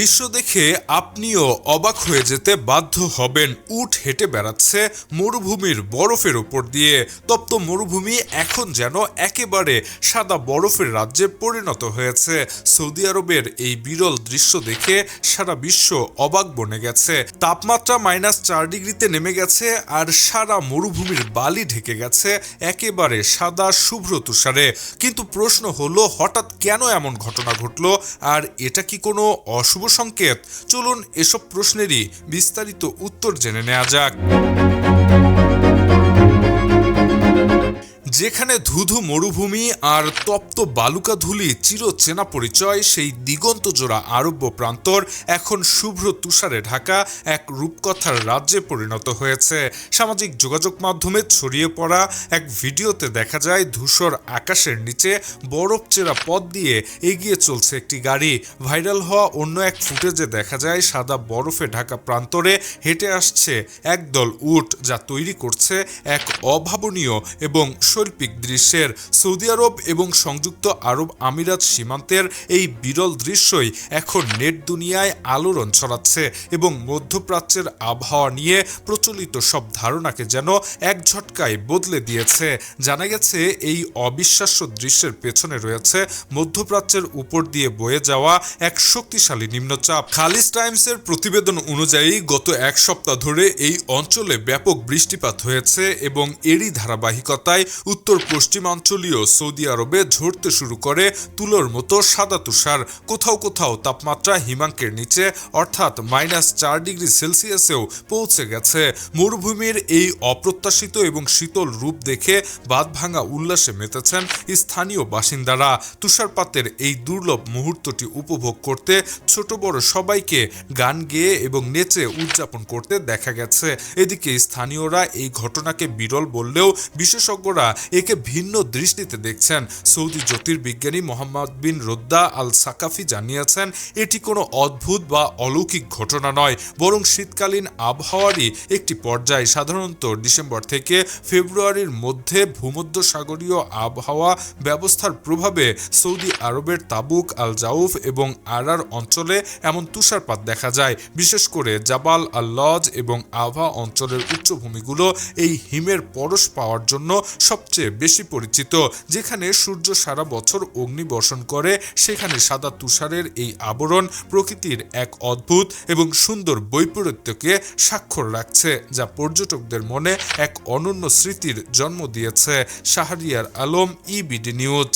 দৃশ্য দেখে আপনিও অবাক হয়ে যেতে বাধ্য হবেন। উট হেঁটে বেড়াচ্ছে মরুভূমির বরফের উপর দিয়ে। তপ্ত মরুভূমি এখন যেন একেবারে সাদা বরফের রাজ্যে পরিণত হয়েছে। সৌদি আরবের এই বিরল দৃশ্য দেখে সারা বিশ্ব অবাক বনে গেছে। তাপমাত্রা মাইনাস চার ডিগ্রিতে নেমে গেছে আর সারা মরুভূমির বালি ঢেকে গেছে একেবারে সাদা শুভ্র তুষারে। কিন্তু প্রশ্ন হলো, হঠাৎ কেন এমন ঘটনা ঘটলো? আর এটা কি কোনো অশুভ সংকেত। চলুন এসব প্রশ্নেরই বিস্তারিত উত্তর জেনে নেওয়া যাক। যেখানে ধুধু মরুভূমি আর তপ্ত বালুকা ধুলি চিরচেনা পরিচয়, সেই দিগন্ত জোড়া আরব্য প্রান্তর এখন শুভ্র তুষারে ঢাকা, এক রূপকথার রাজ্যে পরিণত হয়েছে। সামাজিক যোগাযোগ মাধ্যমে ছড়িয়ে পড়া এক ভিডিওতে দেখা যায়, ধূসর আকাশের নিচে বরফ চেরা পথ দিয়ে এগিয়ে চলছে একটি গাড়ি। ভাইরাল হওয়া অন্য এক ফুটেজে দেখা যায়, সাদা বরফে ঢাকা প্রান্তরে হেঁটে আসছে একদল উট, যা তৈরি করছে এক অভাবনীয় এবং শৈল্পিক দৃশ্যের সৌদি আরব এবং সংযুক্ত আরব আমিরাত সীমান্তের এই বিরল দৃশ্যই এখন নেট দুনিয়ায় আলোড়ন ছড়াচ্ছে এবং মধ্যপ্রাচ্যের আবহাওয়া নিয়ে প্রচলিত সব ধারণাকে যেন এক ঝটকায় বদলে দিয়েছে। জানা গেছে, এই অবিশ্বাস্য দৃশ্যের পেছনে রয়েছে মধ্যপ্রাচ্যের উপর দিয়ে বয়ে যাওয়া এক শক্তিশালী নিম্নচাপ। খালিজ টাইমসের প্রতিবেদন অনুযায়ী, গত এক সপ্তাহ ধরে এই অঞ্চলে ব্যাপক বৃষ্টিপাত হয়েছে এবং এরই ধারাবাহিকতায় উত্তর পশ্চিমাঞ্চলীয় সৌদি আরবে ঝরতে শুরু করে তুলোর মতো সাদা তুষার। কোথাও কোথাও তাপমাত্রা হিমাঙ্কের নিচে, অর্থাৎ মাইনাস চার ডিগ্রি সেলসিয়াসেও পৌঁছে গেছে। মরুভূমির এই অপ্রত্যাশিত এবং শীতল রূপ দেখে বাদ ভাঙা উল্লাসে মেতেছেন স্থানীয় বাসিন্দারা। তুষারপাতের এই দুর্লভ মুহূর্তটি উপভোগ করতে ছোট বড় সবাইকে গান গেয়ে এবং নেচে উদযাপন করতে দেখা গেছে। এদিকে স্থানীয়রা এই ঘটনাকে বিরল বললেও বিশেষজ্ঞরা একে ভিন্ন দৃষ্টিতে দেখছেন। সৌদি জ্যোতির্বিজ্ঞানী মোহাম্মদ বিন রোদ্দা আল সাকাফি জানিয়েছেন, এটি কোনো অদ্ভুত বা অলৌকিক ঘটনা নয়, বরং শীতকালীন আবহাওয়ারই একটি পর্যায়। সাধারণত ডিসেম্বর থেকে ফেব্রুয়ারির মধ্যে ভূমধ্যসাগরীয় আবহাওয়া ব্যবস্থার প্রভাবে সৌদি আরবের তাবুক আল জাউফ এবং আরার অঞ্চলে এমন তুষারপাত দেখা যায়। বিশেষ করে জাবাল আল লজ এবং আভা অঞ্চলের উচ্চভূমিগুলো এই হিমের পরশ পাওয়ার জন্য সবচেয়ে বেশি পরিচিত, যেখানে সূর্য সারা বছর অগ্নিবর্ষণ করে, সেখানে সাদা তুষারের এই আবরণ প্রকৃতির এক অদ্ভুত এবং সুন্দর বৈপরীত্যকে স্বাক্ষর রাখছে, যা পর্যটকদের মনে এক অনন্য স্মৃতির জন্ম দিয়েছে। Shahriar Alam EBD news